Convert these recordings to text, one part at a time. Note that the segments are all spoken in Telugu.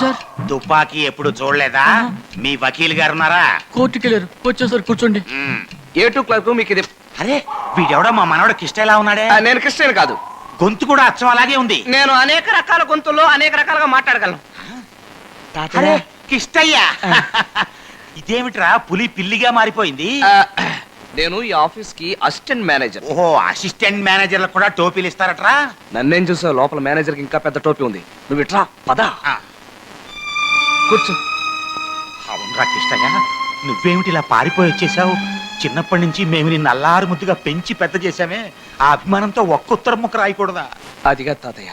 సార్. తుపాకీ ఎప్పుడు చూడలేదా? మీ వకీల్ గారు ఉన్నారా కోర్టుకి వెళ్ళారు వచ్చేసారు కూర్చోండి. ఏ టూ క్లర్క్ మీకు ఇది అరే వీడెవడో మా మనవడు కిష్ట ఎలా ఉన్నాడే? ఆ, నేను క్రిస్టియన్ కాదు. గొంతు కూడా అచ్చం అలాగే ఉంది. నేను అనేక రకాల గొంతుల్లో అనేక రకాలుగా మాట్లాడగలను. అరే. కిష్టయ్యా. ఇదేమిట్రా పులి పిల్లిగా మారిపోయింది? ఆ, నేను ఈ ఆఫీస్కి అసిస్టెంట్ మేనేజర్. ఓహో అసిస్టెంట్ మేనేజర్లకు కూడా టోపీలు ఇస్తారట్రా? నన్నేం చూసావు లోపల మేనేజర్కి ఇంకా పెద్ద టోపీ ఉంది. నువ్వు ఇట్రా పద. ఆ, కూర్చో. అవునరా కిష్టయ్య నువ్వేమిటి ఇలా పారిపోయి వచ్చేసావు చిన్నప్పటి నుంచి మేము నిన్ను అల్లారు ముద్దుగా పెంచి పెద్ద చేశామే. ఆ అభిమానంతో ఒక్క ఉత్తరం ముక్క రాయకూడదా? అదిగా తాతయ్య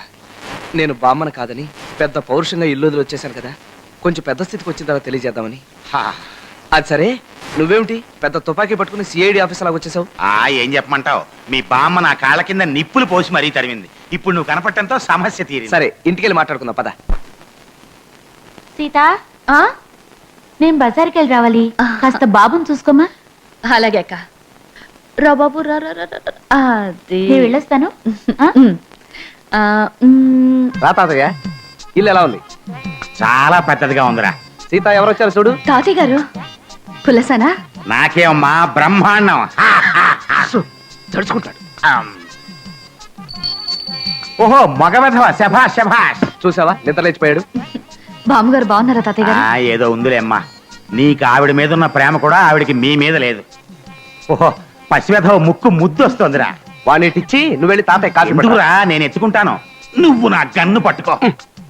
నేను బామ్మను కాదని పెద్ద పౌరుషంగా ఇల్లు వదిలి వచ్చేసాను కదా. కొంచెం పెద్ద స్థితికి వచ్చిన తర్వాత తెలియజేద్దామని. హా, అది సరే నువ్వేమిటి పెద్ద తుపాకీ పట్టుకుని సిఐడి ఆఫీస్ లాగా వచ్చేసావు ఆ ఏం చెప్పమంటావు? మీ బామ్మ నా కాళ్ళ కింద నిప్పులు పోసి మరీ తరిమింది. ఇప్పుడు నువ్వు కనపడటంతో సమస్య తీరింది. సరే ఇంటికెళ్ళి మాట్లాడుకుందాం పద. సీత? నేను బజార్కి వెళ్ళి రావాలి కాస్త బాబుని చూసుకోమా? అలాగే అక్క. రా బాబు రా రా రా రా, రా. అది. నేను వెళ్ళొస్తాను. ఆ? ఉమ్. ఆ, ఉమ్, రా తాతయ్య. ఇల్లు ఎలా ఉంది? చాలా పెద్దదిగా ఉందిరా. సీత ఎవరు వచ్చారు చూడు? తాతయ్య గారు. పులసనా? నాకేమమ్మా బ్రహ్మాండం. హా, హా, హా. తడుచుకుంటాడు. ఆమ్. ఓహో మగవధవ శభాష్ శభాష్. చూసావా? నిద్ర లేచిపోయాడు బామ్మగారు బాగున్నారా తాతయ్య గారు? ఆ, ఏదో ఉందిలే అమ్మా. నీకు ఆవిడ మీద ఉన్న ప్రేమ కూడా ఆవిడకి మీ మీద లేదు. ఓహో పసివెధవ ముక్కు ముద్దు వస్తుందిరా. వాడిని ఇచ్చి నువ్వు వెళ్ళి తాతయ్య కాఫీ ఎందుకురా? నేను ఎత్తుకుంటాను. నువ్వు నా గన్ను పట్టుకో.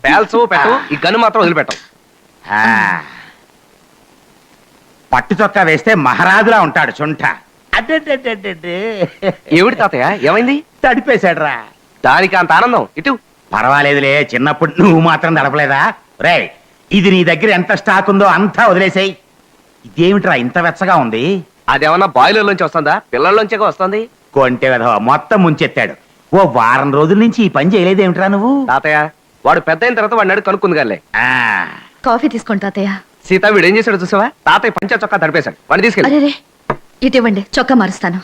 పేల్చు పెట్టు. ఈ గన్ను మాత్రం వదిలిపెట్టవు ఆ. పట్టు చొక్కా వేస్తే మహారాజులా ఉంటాడు చుంట. ఏమిటి తాతయ్య? ఏమైంది? తడిపేశాడురా. దానికి అంత ఆనందం. ఇటు. పర్వాలేదులే చిన్నప్పుడు నువ్వు మాత్రం నడపలేదా? రే ఇది నీ దగ్గర ఎంత స్టాక్ ఉందో అంతా వదిలేసాయి. ఇదేమిట్రా ఇంత వెచ్చగా ఉంది? అదేమన్నా బాయిలర్ నుంచి వస్తుందా? పిల్లల్లోంచే వస్తుంది? కొంటె విధవ మొత్తం ముంచెత్తాడు. ఓ వారం రోజుల నుంచి ఈ పని చేయలేదేమిట్రా నువ్వు? తాతయ్య వాడు పెద్ద అయిన తర్వాత వాడిని అడుగు కనుక్కుంది కానీ ఆ, కాఫీ తీసుకోండి తాతయ్య. సీత వీడు ఏం చేశాడు చూసావా? తాతయ్య పంచ చొక్కా తడిపేశాడు. వాడిని తీసుకెళ్ళి. అరే ఇటు ఇవ్వండి చొక్కా మారుస్తాను.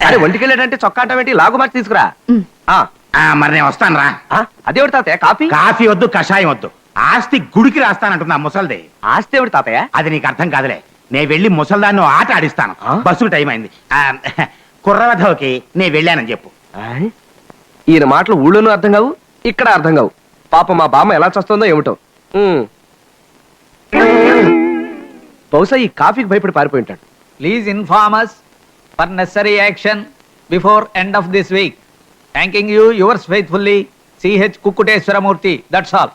అరే ఒంటికి వెళ్ళాడంటే చొక్కా అంటే లాగు మార్చి తీసుకురా. ఉమ్. ఆ, ఆ, మరి నేను వస్తాను రా ఆ, అదేవిడు తాతయ్య కాఫీ? కాఫీ వద్దు కషాయం వద్దు. ఆస్తి గుడికి రాస్తానంటున్నా ముసల్ది ఆస్తి ఏమిటి తాతయ్య అది నీకు అర్థం కాదులే నేను వెళ్ళి ముసల్దాన్ని ఆట ఆడిస్తాను? బస్సుకు టైం అయింది కుర్రవధవకి నేను వెళ్ళానని చెప్పు? ఈయన మాటలు ఊళ్ళోనూ అర్థం కావు ఇక్కడ అర్థం కావు పాప మా బామ్మ ఎలా చస్తుందో ఏమిటో. బహుశా ఈ కాఫీకి భయపడి పారిపోయి ఉంటాడు inform us for necessary action before end of this week. Thanking you, yours faithfully, C.H. Kukuteswaramurthy. That's all.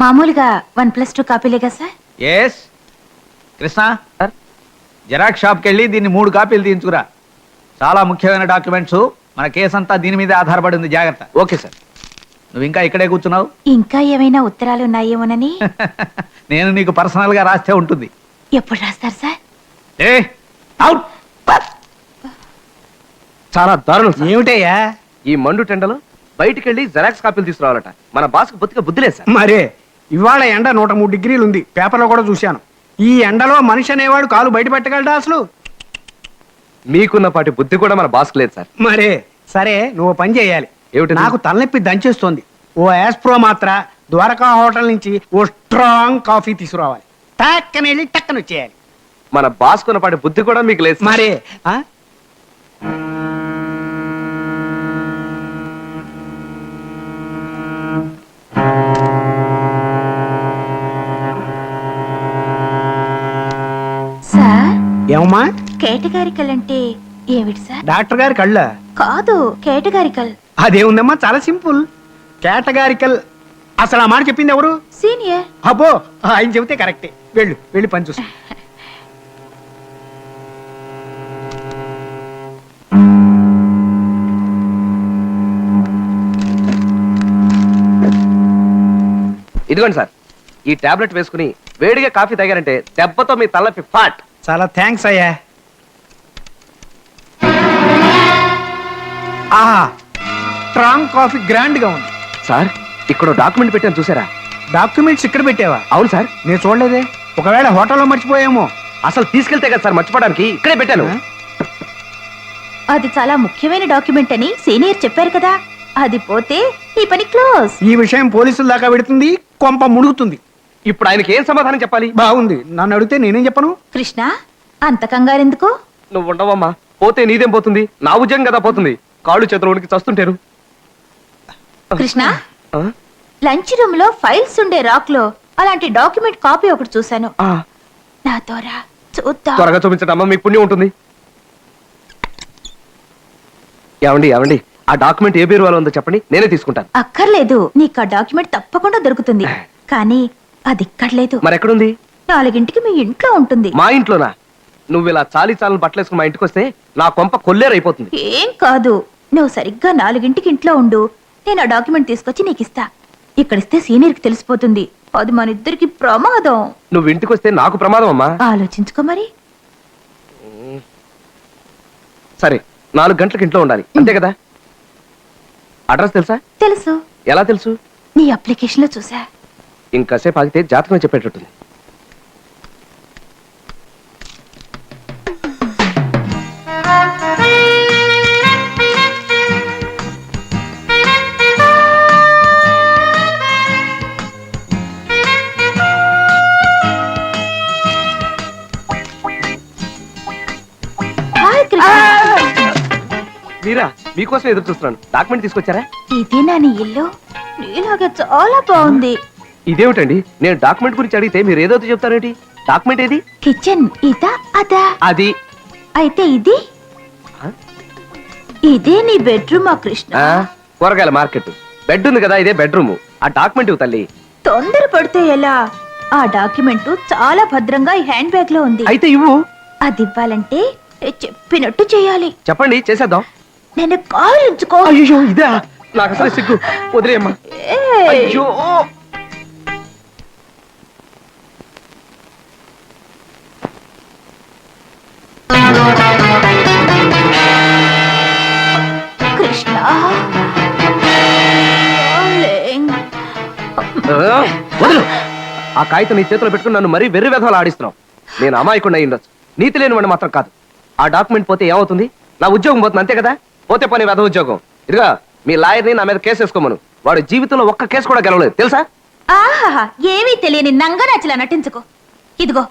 మామూలుగా one plus two కాపీలేగా sir? Yes? Krishna sir. Xerox షాప్కి వెళ్ళి దీన్ని మూడు కాపీలు తీయించుకురా. చాలా ముఖ్యమైన డాక్యుమెంట్స్ మన కేసు అంతా దీని మీద ఆధారపడి ఉంది జాగ్రత్త. Okay sir. నువ్వు ఇంకా ఇక్కడే కూర్చున్నావు? ఇంకా ఏమైనా ఉత్తరాలు ఉన్నాయేమోనని? నేను నీకు పర్సనల్గా రాస్తే ఉంటుంది. ఎప్పుడు రాస్తారు సార్? ఏ అవుట్ చాలా దారుణం సార్. ఏమిటయ్యా? ఈ మండు టెండలో బయటికి వెళ్ళి జెరాక్స్ కాపీలు తీసుకురావాలట. మన బాస్కు బొత్తిగా బుద్ధి లేదు సార్. మరే ఇవాళ ఎండ నూట మూడు డిగ్రీలు ఉంది పేపర్లో కూడా చూశాను. ఈ ఎండలో మనిషి అనేవాడు కాలు బయట పెట్టగలడా అసలు? మీకున్న పాటి బుద్ధి కూడా మన బాస్కు లేదు సార్. మరే సరే నువ్వు పని చేయాలి. ఏమిటది? నాకు తలనొప్పి దంచేస్తోంది. ఓ యాస్ప్రో మాత్ర ద్వారకా హోటల్ నుంచి ఓ స్ట్రాంగ్ కాఫీ తీసుకురావాలి. టక్కన వెళ్ళి టక్కన వచ్చేయాలి. మన బాస్కున్న పాటి బుద్ధి కూడా మీకు లేదు సార్. మరే ఆ? ఏమమ్మా కేటగారికల్ అంటే ఏమిటి సార్? డాక్టర్ గారి కళ్ళ. కాదు కేటగారికల్. అదేముందమ్మా? చాలా సింపుల్. కేటగారికల్. అసలు ఆ మాట చెప్పింది ఎవరు? సీనియర్. అబ్బో ఆయన చెబితే కరెక్టే. వెళ్ళు వెళ్ళి పని చూసి ఇదిగోండి సార్ ఈ టాబ్లెట్ వేసుకుని వేడిగా కాఫీ తాగారంటే దెబ్బతో మీ తలనొప్పి ఫాట్. చాలా థ్యాంక్స్ అయ్యా. ఆహా స్ట్రాంగ్ కాఫీ గ్రాండ్గా ఉంది. సార్ ఇక్కడ డాక్యుమెంట్ పెట్టాను చూసారా? డాక్యుమెంట్స్ ఇక్కడ పెట్టావా? అవును సార్. నేను చూడలేదే. ఒకవేళ హోటల్లో మర్చిపోయామో. అసలు తీసుకెళ్తే కదా సార్ మర్చిపోవడానికి? ఇక్కడే పెట్టాను? అది చాలా ముఖ్యమైన డాక్యుమెంట్ అని సీనియర్ చెప్పారు కదా. అది పోతే ఈ పని క్లోజ్ ఈ విషయం పోలీసుల దాకా పెడుతుంది కొంప మునుగుతుంది ఇప్పుడు ఆయనకి ఏం సమాధానం చెప్పాలి? బాగుంది. నన్ను అడిగితే నేనేం చెప్పను? కృష్ణ అంత కంగారెందుకు? నువ్వు ఉండవమ్మా పోతే నీదేం పోతుంది? నా ఉద్యోగం కదా పోతుంది. కాళ్ళు చేతులు ఉనికి చస్తుంటారు కృష్ణ ఆ? లంచ్ రూమ్లో ఫైల్స్ ఉండే రాక్లో అలాంటి డాక్యుమెంట్ కాపీ ఒకటి చూశాను. ఆ, నా ద్వారా చూద్దాం. త్వరగా చూపించండి అమ్మా మీకు పుణ్యం ఉంటుంది. ఏమండి ఏమండి? ఆ డాక్యుమెంట్ ఏ బీరువాలో ఉందో చెప్పండి. నేనే తీసుకుంటాను. అక్కర్లేదు. నీకు ఆ డాక్యుమెంట్ తప్పకుండా దొరుకుతుంది. కానీ అది ఇక్కడ లేదు మరి ఎక్కడుంది నాలుగింటికి మీ ఇంట్లో ఉంటుంది. మా ఇంట్లోనా? నువ్వు ఇలా చాలి చాలని బట్టలేసుకుని మా ఇంటికి వస్తే నా కొంప కొల్లేరైపోతుంది. ఏం కాదు. నువ్వు సరిగ్గా నాలుగింటికి ఇంట్లో ఉండు. నేను ఆ డాక్యుమెంట్ తీసుకొచ్చి నీకు ఇస్తా ఇక్కడిస్తే సీనియర్కి తెలిసిపోతుంది. అది మన ఇద్దరికి ప్రమాదం. నువ్వు ఇంటికి వస్తే నాకు ప్రమాదం అమ్మా ఆలోచించుకో మరి. సరే నాలుగు గంటలకు ఇంట్లో ఉండాలి. అంతే కదా? అడ్రస్ తెలుసా? తెలుసు. ఎలా తెలుసు? నీ అప్లికేషన్లో చూసా. ఇంకాసేపు ఆగితే జాతకం చెప్పేటట్టుంది. మీరా మీకోసం ఎదురు చూస్తున్నాను డాక్యుమెంట్ తీసుకొచ్చారా? ఇది నీ ఇల్లు. నీలాగే చాలా బాగుంది. ఇదేమిటండి? నేను డాక్యుమెంట్ గురించి అడిగితే మీరు ఏదో చెప్తారేంటి? డాక్యుమెంట్ ఏది? కిచెన్ ఇదా అదా? అది. అయితే ఇది? ఇదే నీ బెడ్రూమ్ ఆ కృష్ణ. కూరగాయల మార్కెట్. బెడ్ ఉంది కదా ఇదే బెడ్రూమ్. ఆ డాక్యుమెంట్ తల్లి. తొందర పడితే ఎలా? ఆ డాక్యుమెంట్ చాలా భద్రంగా ఈ హ్యాండ్ బ్యాగ్లో ఉంది. అయితే ఇవ్వు. అది ఇవ్వాలంటే చెప్పినట్టు చేయాలి. చెప్పండి చేసేద్దాం. నేను కావాలించుకో అయ్యో ఇదా? నాకు అసలు సిగ్గు. వదిలేయమ్మా. అయ్యో. వదిలు. ఆ కాగితం నీ చేతిలో పెట్టుకుని నన్ను మరీ వెర్రి వెధవలు ఆడిస్తున్నావు. నేను అమాయకుండా ఉండొచ్చు. నీతి లేని వాడిని మాత్రం కాదు. ఆ డాక్యుమెంట్ పోతే ఏమవుతుంది? నా ఉద్యోగం పోతుంది అంతే కదా? పోతే పని వెధ ఉద్యోగం. ఇదిగా మీ లాయర్ని నా మీద కేసు వేసుకోమను. వాడు జీవితంలో ఒక్క కేసు కూడా గెలవలేదు. తెలుసా? ఆహాహా ఏమీ తెలియని నంగనాచిలా నటించుకో. ఇదిగో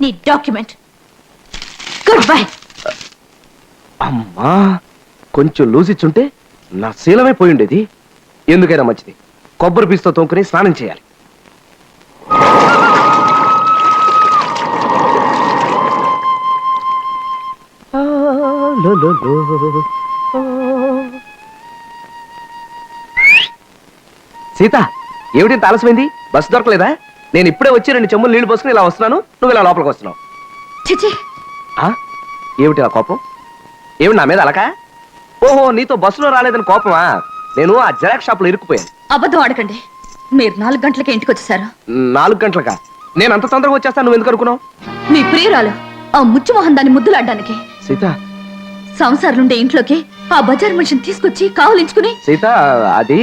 నీ డాక్యుమెంట్. గుడ్ బై అమ్మా కొంచెం లూజ్ ఇచ్చుంటే నా శీలమే పోయి ఉండేది ఎందుకైనా మంచిది. కొబ్బరి పీసుతో తోముకుని స్నానం చేయాలి. సీత ఏమిటి ఆలస్యమైంది? బస్సు దొరకలేదా? నేను ఇప్పుడే వచ్చి రెండు చెమ్ములు నీళ్ళు పోసుకుని ఇలా వస్తున్నాను. నువ్వు ఇలా లోపలికి వస్తున్నావు? ఏమిటి ఆ కోపం? ఏమిటి నా మీద అలక? ఓహో నీతో బస్సులో రాలేదని కోపమా? నేను ఆ జెరాక్స్ షాప్లో ఇరుక్కుపోయాను. అబద్ధం ఆడకండి. మీరు నాలుగు గంటలకి ఇంటికి వచ్చేసారు. నాలుగు గంటలకా? నేను అంత తొందరగా వచ్చేస్తాను నువ్వు ఎందుకు అనుకున్నావు? మీ ప్రియురాలు ఆ ముచ్చు మొహం దాన్ని ముద్దులాడడానికి సీత. సంసారాలుండే ఇంట్లోకి ఆ బజార్ మనిషిని తీసుకొచ్చి కావలించుకుని సీత అది?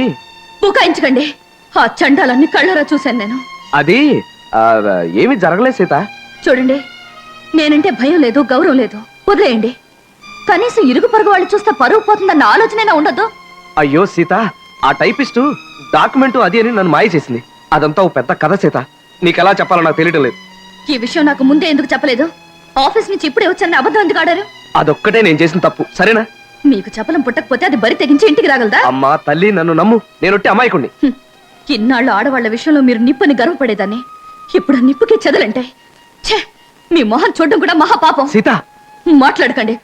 బుకాయించకండి. ఆ చండాలన్నీ కళ్ళరా చూశాను నేను. అది? ఏమీ జరగలేదు సీత. చూడండి నేనంటే భయం లేదు గౌరవం లేదు. వదిలేయండి. కనీసం ఇరుగు పొరుగు వాళ్ళు చూస్తే పరువు పోతుందన్న ఆలోచనైనా ఉండదు. అయ్యో సీత ఆ టైపిస్టు డాక్యుమెంట్ అది అని నన్ను మాయ చేసింది అదంతా ఓ పెద్ద కథ సీత. నీకు ఎలా చెప్పాలో నాకు తెలియడం లేదు. ఈ విషయం నాకు ముందే ఎందుకు చెప్పలేదు? ఆఫీస్ నుంచి ఇప్పుడే వచ్చారని అబద్ధం ఎందుకు ఆడారు? అదొక్కటే నేను చేసిన తప్పు. సరేనా? మీకు చెప్పలం పుట్టకపోతే అది బరి తెగించి ఇంటికి రాగలదా? అమ్మా తల్లి నన్ను నమ్ము. నేనొట్టి అమాయకుణ్ణి. హ్మ్. ఇన్నాళ్ళు ఆడవాళ్ళ విషయంలో మీరు నిప్పని గర్వపడేదాన్ని. ఇప్పుడు ఆ నిప్పుకే చెదలంటే. ఛే మీ మొహం చూడడం కూడా మహాపాపం. సీత! మాట్లాడకండి.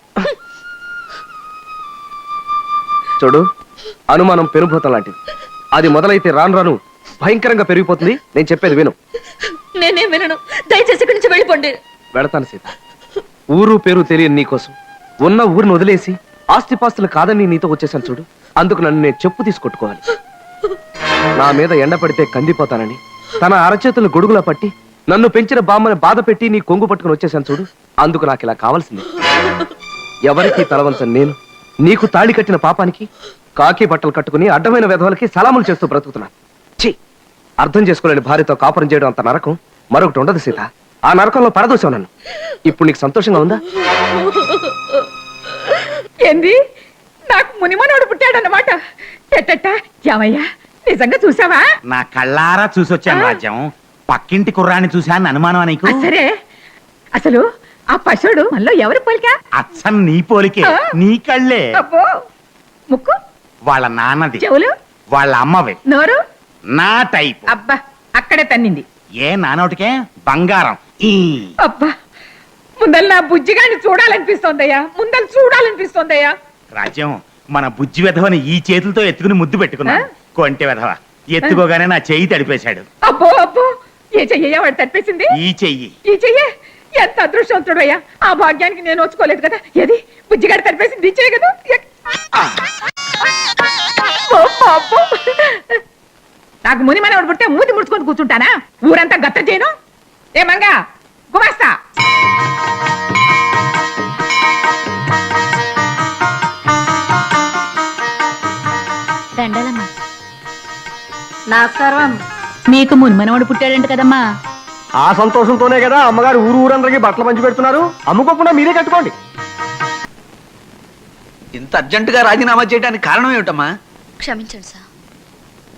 చూడు అనుమానం పెనుభూతం లాంటిది. అది మొదలైతే రాను రాను భయంకరంగా పెరిగిపోతుంది. నేను చెప్పేది విను. నేనేం వినను. దయచేసి ఇక్కడి నుంచి వెళ్ళిపోండి. వెళతాను సీత. ఊరు పేరు తెలియని నీకోసం ఉన్న ఊరిని వదిలేసి ఆస్తిపాస్తులు కాదని నీతో వచ్చేసాను చూడు. అందుకు నన్ను నేను చెప్పు తీసుకొట్టుకోవాలి. నా మీద ఎండ పడితే కందిపోతానని తన అరచేతులు గొడుగులా పట్టి నన్ను పెంచిన బామ్మని బాధ పెట్టి నీ కొంగు పట్టుకుని వచ్చేసాను చూడు. అందుకు నాకు ఇలా కావాల్సింది. ఎవరికి తలవంచని నేను నీకు తాళి కట్టిన పాపానికి కాకి బట్టలు కట్టుకుని అడ్డమైన విధవలకి సలాములు చేస్తూ బ్రతుకుతున్నాను ఛీ! అర్థం చేసుకోలేని భార్యతో కాపురం చేయడం అంత నరకం. మరొకటి ఉండదు సీత. ఆ నరకంలో పడదోసావు నన్ను. ఇప్పుడు నీకు సంతోషంగా ఉందా? ఏంది? నాకు మునిమనోడు పుట్టాడన్నమాట. ఎట్టట్ట ఏమయ్యా నిజంగా చూసావా నా కళ్ళారా చూసొచ్చాను రాజ్యం. పక్కింటి కుర్రాన్ని చూశాను అనుమానం నీకు? ఆ, సరే. అసలు ఆ పశువుడు మనలో ఎవరు పోలిక? అచ్చం నీ పోలికే? నీ కళ్ళే. అబ్బో! ముక్కు? వాళ్ళ నాన్నది. చెవులు? వాళ్ళ అమ్మవి. నోరు? నా టైప్. అబ్బా అక్కడే తన్నింది. ఏ నానోటికే బంగారం. ఈ. అబ్బా ముందల నా బుజ్జిగాని చూడాలనిపిస్తోందయ్యా. ముందల చూడాలనిపిస్తోందయ్యా. రాజ్యం మన బుజ్జి వెధవని ఈ చేతులతో ఎత్తుకుని ముద్దు పెట్టుకున్నా? కొంటె వెధవ ఎత్తుకోగానే నా చెయ్యి తడిపేశాడు. అబ్బో అబ్బో ఏ చెయ్యయ్యా వాడు తడిపేసింది? ఈ చెయ్యి. ఈ చెయ్యే? ఎంత అదృష్టవంతుడయ్యా. ఆ భాగ్యానికి నేను వచ్చుకోలేదు కదా. ఏది? బుజ్జిగాడు తడిపేసింది ఈ చెయ్యి కదా. నాకు ముని మనవడు పుట్టే మూతి ముడుచుకొని కూర్చుంటానా? ఊరంతా గత్త చేయను? ఏ మంగా గుమాస్తా. దండాలమ్మా. నమస్కారం మీకు ముని మనవడు పుట్టాడంట కదమ్మా. ఆ సంతోషంతోనే కదా అమ్మగారు ఊరు ఊరందరికీ బట్టలు పంచి పెడుతున్నారు. అమ్ముకోకుండా మీరే కట్టుకోండి. ఇంత అర్జెంటుగా రాజీనామా చేయడానికి కారణం ఏమిటమ్మా? క్షమించండి సార్.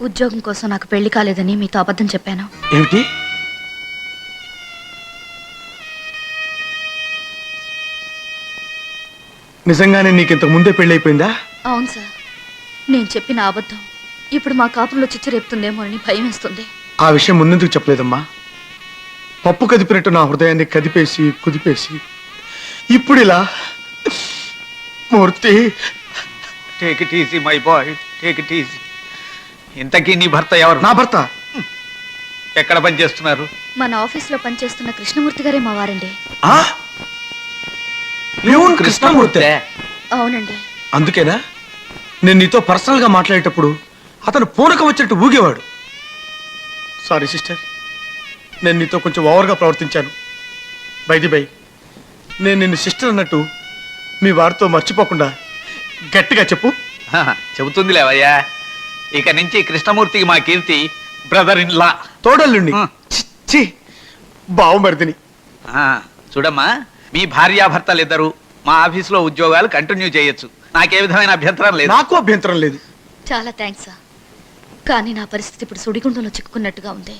ఉద్యోగం కోసం నాకు పెళ్ళి కాలేదని మీతో అబద్ధం చెప్పాను. ఏమిటి? నిజంగానే నీకు ఇంతకు ముందే పెళ్ళైపోయిందా? అవును సార్. నేను చెప్పిన అబద్ధం ఇప్పుడు మా కాపురంలో చిచ్చు రేపుతుందేమో అని భయం వేస్తుంది. ఆ విషయం ముందెందుకు చెప్పలేదమ్మా? పప్పు కదిపినట్టు నా హృదయాన్ని కదిపేసి కుదిపేసి ఇప్పుడు ఇలా Murthy. Take it easy my boy take it easy ఇంతకీ నీ భర్త ఎవరు? నా భర్త. ఎక్కడ పని చేస్తున్నారు మన ఆఫీస్లో పనిచేస్తున్న కృష్ణమూర్తి గారే మా వారండి. ఆ? ప్యూన్ కృష్ణమూర్తి? అవునండి. అందుకేనా? నేను నీతో పర్సనల్గా మాట్లాడేటప్పుడు అతను పూనకం వచ్చినట్టు ఊగేవాడు. సారీ సిస్టర్ నేను నీతో కొంచెం ఓవర్గా ప్రవర్తించాను. బైది బై నేను నిన్ను సిస్టర్ అన్నట్టు మీ వారితో మర్చిపోకుండా గట్టిగా చెప్పు. చెబుతుంది లేవయ్యా ఇక నుంచి కృష్ణమూర్తికి మా కీర్తి బ్రదర్ ఇన్ లా తోడల్లుండి. చి బావమరిదిని. చూడమ్మా మీ భార్యాభర్తలు ఇద్దరు మా ఆఫీసులో ఉద్యోగాలు కంటిన్యూ చేయొచ్చు. నాకే విధమైన అభ్యంతరం లేదు. నాకు అభ్యంతరం లేదు. చాలా థ్యాంక్స్ సార్ కానీ నా పరిస్థితి ఇప్పుడు సుడిగుండంలో చిక్కుకున్నట్టుగా ఉంది.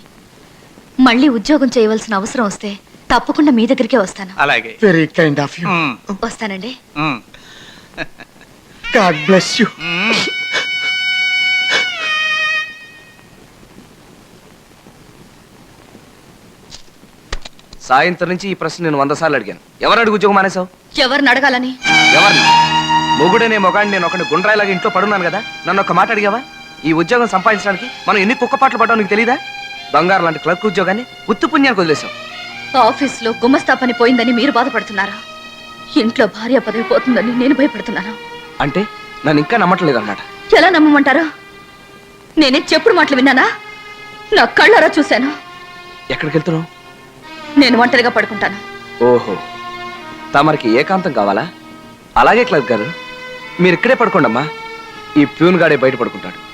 మళ్ళీ ఉద్యోగం చేయవలసిన అవసరం వస్తే తప్పకుండా మీ దగ్గరికే వస్తాను. అలాగే. వెరీ కైండ్ ఆఫ్ యూ వస్తానండి. God bless you. సాయంత్రం నుంచి ఈ ప్రశ్న నేను వంద సార్లు అడిగాను. ఎవరు అడుగు ఉద్యోగం మానేశావు? ఎవరిని అడగాలని? ఎవరిని? మొగుడనే మొగాడిని నేను ఒకటి గుండ్రాయిలాగా ఇంట్లో పడున్నాను కదా. నన్ను ఒక మాట అడిగావా? ఈ ఉద్యోగం సంపాదించడానికి మనం ఎన్ని కుక్కపాట్లు పడ్డావు నీకు తెలీదా? బంగారు లాంటి క్లర్క్ ఉద్యోగాన్ని ఉత్తు పుణ్యానికి వదిలేసాం ఆఫీస్లో గుమస్తా పని పోయిందని మీరు బాధపడుతున్నారా? ఇంట్లో భార్య పదవి పోతుందని నేను భయపడుతున్నాను? అంటే నన్ను ఇంకా నమ్మట్లేదు అనమాట ఎలా నమ్మమంటారా? నేనే చెప్పుడు మాటలు విన్నానా? నా కళ్ళారా చూశాను. ఎక్కడికి వెళ్తున్నావు నేను ఒంటరిగా పడుకుంటాను. ఓహో. తమరికి ఏకాంతం కావాలా? అలాగే క్లర్క్ గారు మీరు ఇక్కడే పడుకోండమ్మా. ఈ ప్యూన్ గాడే బయట పడుకుంటాడు.